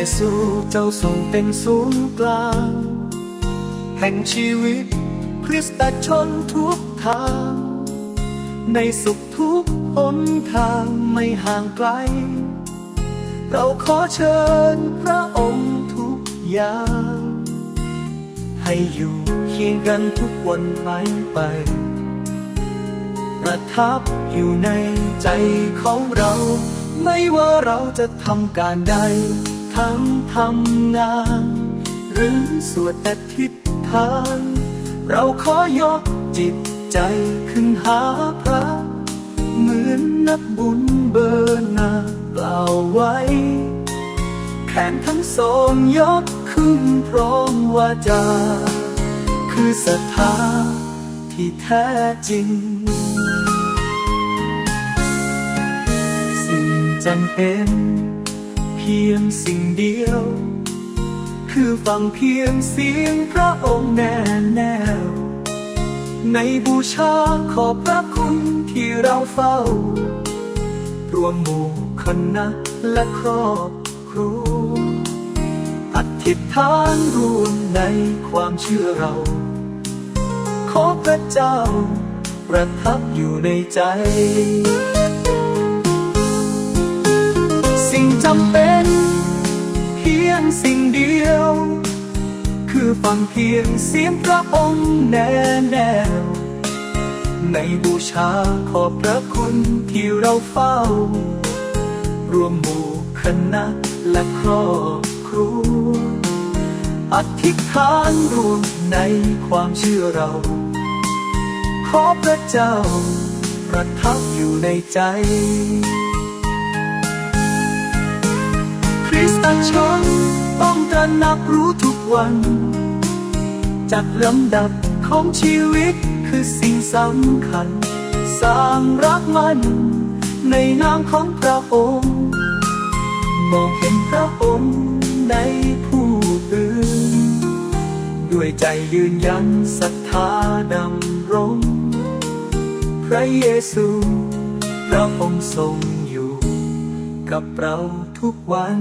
เยซูเจ้าทรงเป็นศูนย์กลาง แห่งชีวิตคริสตชนทุกทาง ในสุขทุกหนทางไม่ห่างไกล เราขอเชิญพระองค์ทุกอย่าง ให้อยู่เคียงกันทุกวันไปไปประทับอยู่ในใจของเรา ไม่ว่าเราจะทำการใด ทั้งทำงาน หรือสวดอธิษฐาน เราขอยกจิตใจขึ้นหาพระ เหมือนนักบุญเบอร์น้ากล่าวไว้ แขนทั้งสองยกขึ้นพร้อมวาจา คือศรัทธาที่แท้จริง สิ่งจำเป็น เพียงสิ่งเดียว คือฟังเพียงเสียงพระองค์แน่แน่วในบูชาขอบพระคุณที่เราเฝ้า รวมหมู่คณะและครอบครัวอธิษฐานรวมในความเชื่อเรา ขอพระเจ้าประทับอยู่ในใจ สิ่งเดียว คือฟังเพียงเสียงพระองค์แน่แน่ในบูชาขอบพระคุณที่เราเฝ้า รวมหมู่คณะและครอบครัวอธิษฐานรวมในความเชื่อเรา ขอพระเจ้าประทับอยู่ในใจ คริสตชน ต้องตระหนักรู้ทุกวันจากลำดับของชีวิตคือสิ่งสำคัญ สร้างรักมันในนามของพระองค์มองเห็นพระองค์ในผู้อื่น ด้วยใจยืนยันศรัทธาดำรงพระเยซูพระองค์ทรงอยู่ กับเราทุกวัน